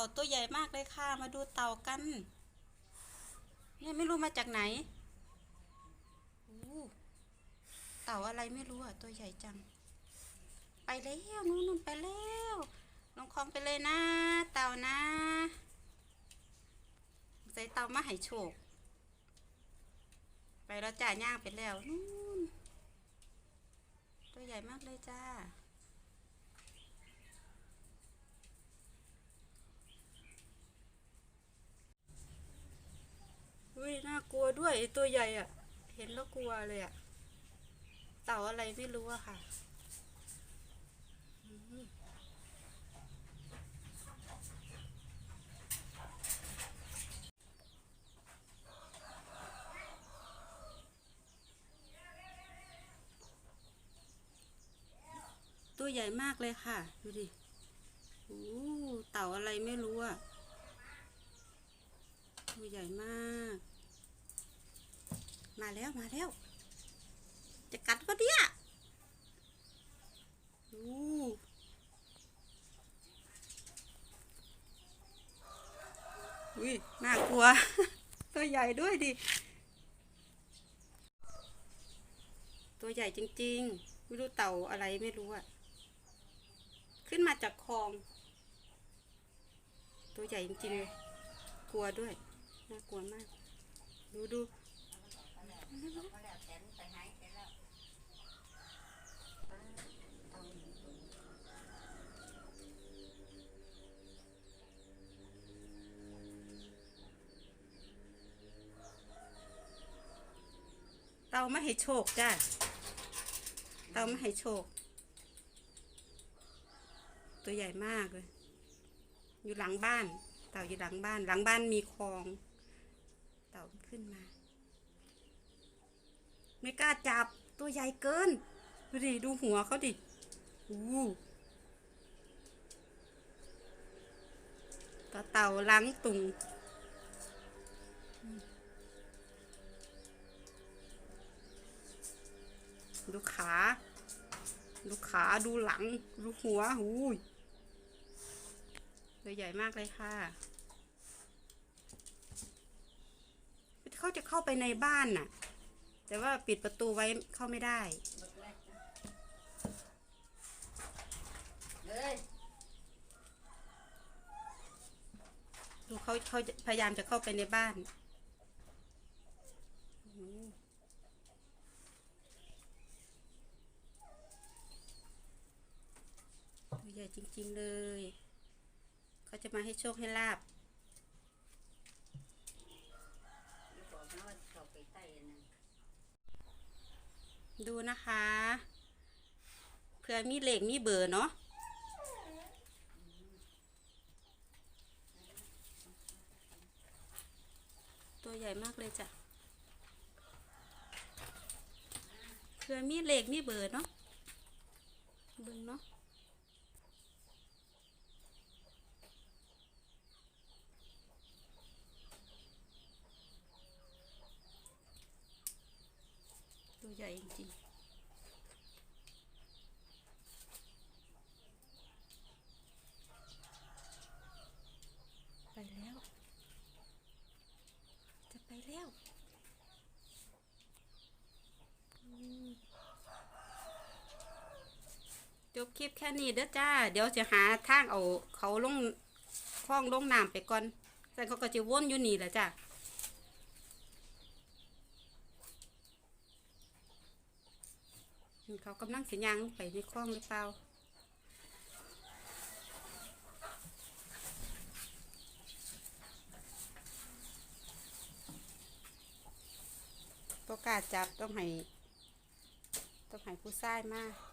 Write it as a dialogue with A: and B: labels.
A: าตัวใหญ่มากเลยค่ะ มาดูเต่ากัน เนี่ยไม่รู้มาจากไหนอู้เต่าอะไรไม่รู้อะ ตัวใหญ่จัง ไปแล้วนู่นนู่นไปแล้วลงคลองไปเลยนะ เต่านะ ใส่เต่ามาให้โชคไปแล้วจ่ายย่างไปแล้วนู่นตัวใหญ่มากเลยจ้า อุ้ยน่า กลัวด้วยตัวใหญ่อะเห็นแล้วกลัวเลยอะเต่าอะไรไม่รู้อะค่ะตัวใหญ่มากเลยค่ะ ดูดิโอ้เต่าอะไรไม่รู้อะตัวใหญ่มาก มาแล้วมาแล้ว จะกัดก็เดียอู้อุ้ยน่ากลัว ตัวใหญ่ด้วยดิ ตัวใหญ่จริง ๆ ไม่รู้เต่าอะไรไม่รู้อะขึ้นมาจากคลอง ตัวใหญ่จริงๆเลยกลัวด้วย น่ากลัวมาก ดูดู เตาไม่ให้โชคจ้าเตาไม่ให้โชค ตัวใหญ่มากเลย อยู่หลังบ้าน เต่าอยู่หลังบ้าน หลังบ้านมีคลอง เต่าขึ้นมา ไม่กล้าจับตัวใหญ่เกิน ดูดิ ดูหัวเขาดิอู้ต่อเต่าล้างตุงดูขา ดูขา ดูหลัง ดูหัวหูยตัวใหญ่มากเลยค่ะ เขาจะเข้าไปในบ้านน่ะ แต่ว่าปิดประตูไว้เข้าไม่ได้
B: เลย
A: ดูเขาเขาจะพยายามจะเข้าไปในบ้านโอ้โหตัวใหญ่จริง ๆ เลย เขาจะมาให้โชคให้ลาบ
B: บอกนะว่าเขาไปใต้อันนั้น
A: ดูนะคะเพื่อมีเลขมีเบอร์เนาะตัวใหญ่มากเลยจ้ะเพื่อมีเลขมีเบอร์เนาะเบิ่งเนาะ ใหญ่จริงไปแล้ว จะไปแล้วจบคลิปแค่นี้เด้อจ้า เดี๋ยวจะหาทางเอาเขาลงคล้องลงน้ำไปก่อนแต่เขาก็จะวนอยู่นี่แหละจ้า เขากำลังสิยางลงไปในคลองหรือเปล่าก็กาจับต้องให้ ต้องให้ผู้ชายมาก